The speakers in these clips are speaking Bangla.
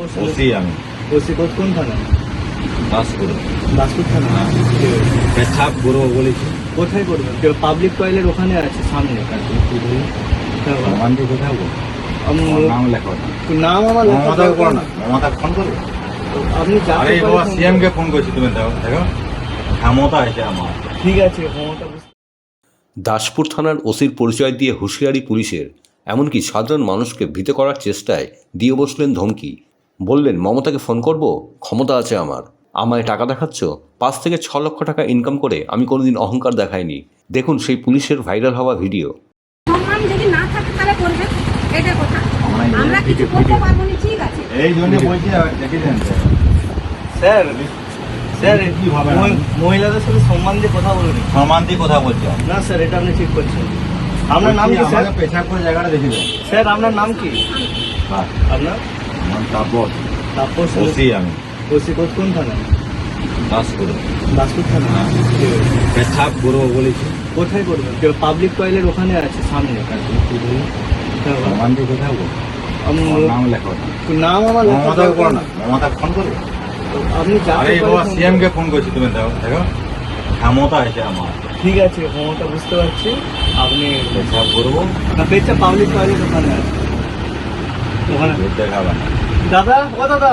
ওসি আমি। ওসি কোন থানা? দাসপুরে। দাসপুর থানা? পেছাব করব বলেছি। কোথায় করবেন? পাবলিক টয়লেট ওখানে আছে সামনে। হ্যাঁ, কোথায় বলব? নাম লেখো নাম আমার মমতা করো না। না। মমতা ফোন করবে? আপনি আরে বাবা সিএম কে ফোন করছি তুমি দেখো দেখো। ক্ষমতা আছে আমার। ঠিক আছে ক্ষমতা দাসপুর থানার ওসির পরিচয় দিয়ে হুঁশিয়ারি পুলিশের এমনকি সাধারণ মানুষকে ভীত করার চেষ্টায় দিয়ে বসলেন ধমকি। বললেন মমতাকে ফোন করব? ক্ষমতা আছে আমার। আমায় টাকা দেখাচ্ছ? পাঁচ থেকে ছ লক্ষ টাকা ইনকাম করে আমি কোনোদিন অহংকার দেখাইনি। দেখুন সেই পুলিশের ভাইরাল হওয়া ভিডিও যদি না থাকে তাহলে করবে। এটা কথা। আমরা কিছু করতে পারব না ঠিক আছে? এই জন্য বলছি দেখে দেন। স্যার স্যার কি মহিলাদের সাথে সম্মান দিয়ে কথা বলুন। সম্মান দিয়ে কথা বলছি না স্যার এটা আপনি ঠিক করছেন। আপনার নাম কি স্যার? করে জায়গাটা দেখে স্যার আপনার নাম কি? আপনার? আমার তাপস। তাপস ওসি আমি। ওসি কোর্ট কোন থানা দাসপুরে। দাসপুর থানা? পেছাব করব বলেছি। কোথায় করবেন? পাবলিক টয়লেট ওখানে আছে সামনে। হ্যাঁ, কোথায় বলব? আম- নাম লেখো নাম আমার মমতা করো না। মমতা ফোন করবে? আপনি আরে বাবা ফোন সিএম কে ফোন করছি তুমি দেখো দেখো। ক্ষমতা আছে আমার। ঠিক আছে ক্ষমতা বুঝতে পারছি। আপনি পেছাব করব না পেয়েছে পাবলিক টয়লেট ওখানে আছে। ওখানে দেখাবে না। দাদা ও দাদা।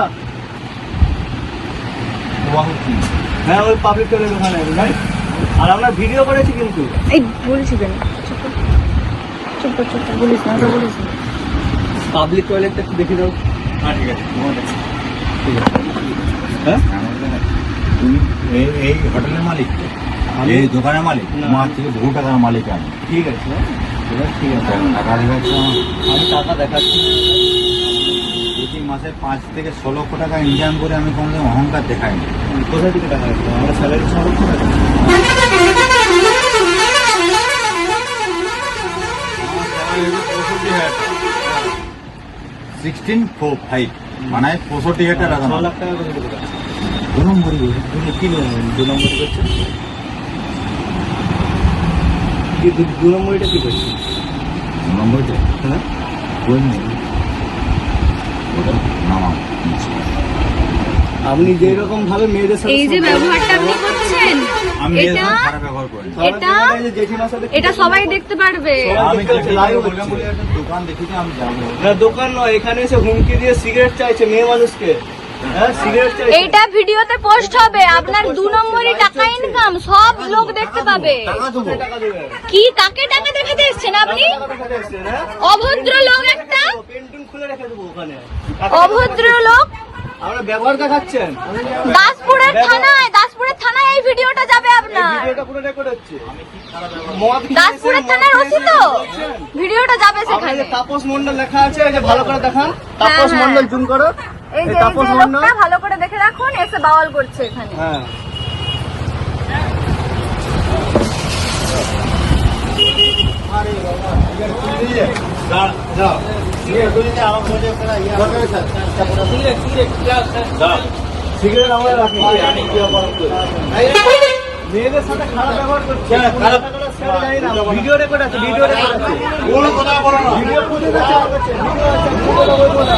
হ্যাঁ ওই পাবলিক টয়লেট ওখানে আছে নাই আর আমরা ভিডিও করেছি কিন্তু। এই বলছি কেন? চুপ কর। চুপ বলিস না ওটা বলিস পাবলিক টয়লেটটা একটু দেখে দাও। হ্যাঁ ঠিক আছে ঠিক আছে। হ্যাঁ? তুমি এই এই হোটেলের মালিক আমি- এই দোকানের মালিক? না। তোমার থেকে বহু টাকার মালিক আমি। ঠিক আছে এবার ঠিক আছে। টাকা দেখাচ্ছি আমি টাকা দেখাচ্ছি। মাসে পাঁচ থেকে ষোলো লক্ষ টাকা ইনকাম করে আমি কোনোদিন অহংকার দেখাইনি। কোথা থেকে টাকা আমরা স্যালারি ছ লক্ষ টাকা সিক্সটিন ফোর ফাইভ মানে পঁয়ষট্টি হাজার টাকা ছ লাখ টাকা দু নম্বরই কি? দু নম্বর করছে কি দু- নম্বরটা কি করছে দু নম্বরটা হ্যাঁ? কই আপনি যেই রকম ভাবে মেয়েদের সাথে এই যে ব্যবহারটা আপনি করছেন আমি এটা খারাপ ব্যবহার করি এটা- জায়গায় যে জেঠিমার সাথে এটা সবাই দেখতে পারবে। আমি দেখতে পাচ্ছে, live বললাম হচ্ছে। বলে একটা দোকান দেখেছি আমি যাব। না দোকান নয় এখানে এসে হুমকি দিয়ে সিগারেট চাইছে মেয়ে মানুষকে। হ্যাঁ এইটা ভিডিওতে পোস্ট হবে আপনার দু নম্বরই টাকা ইনকাম সব লোক দেখতে পাবে। কি কাকে টাকা দেখাতে এসছেন আপনি? অভদ্র লোক একটা। পেন্টিং খুলে রেখে দেবো ওখানে। অভদ্র লোক আমরা ব্যবহার দেখাচ্ছেন। দাসপুরের থানায় দাসপুরের থানায় এই ভিডিওটা যাবে আপনার। ভিডিওটা পুরো রেকর্ড হচ্ছে। দাসপুরের থানার ওসি তো? ভিডিওটা যাবে সেখানে। তাপস মন্ডল লেখা আছে এই যে ভালো করে দেখান। তাপস হ্যাঁ। মন্ডল জুম করো। এই যে তাপস মন্ডল ভালো করে দেখে রাখুন এসে বাওয়াল করছে এখানে। হ্যাঁ। সিগারেট আমরা রাখি। মেয়েদের সাথে খারাপ ব্যবহার করছে। খারাপ? ভিডিও রেকর্ড আছে ভিডিও রেকর্ড আছে। কোনো কথা বলো না। ভিডিও ফুটেজ আছে আমার কাছে, ভিডিও আছে, আমি কথা বলব না।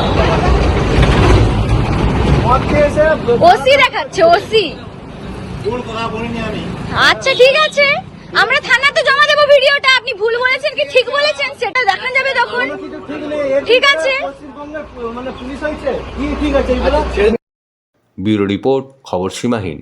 মদ খেয়ে এসে ওসি দেখাচ্ছে ওসি। ভুল কথা বলিনি আমি? আচ্ছা ঠিক আছে। আমরা থানাতে জমা ভিডিওটা আপনি ভুল বলেছেন কি ঠিক বলেছেন সেটা দেখা যাবে তখন। ঠিক আছে। মানে পুলিশ হয়েছে। কি ঠিক আছে ব্যুরো রিপোর্ট খবর সীমাহীন।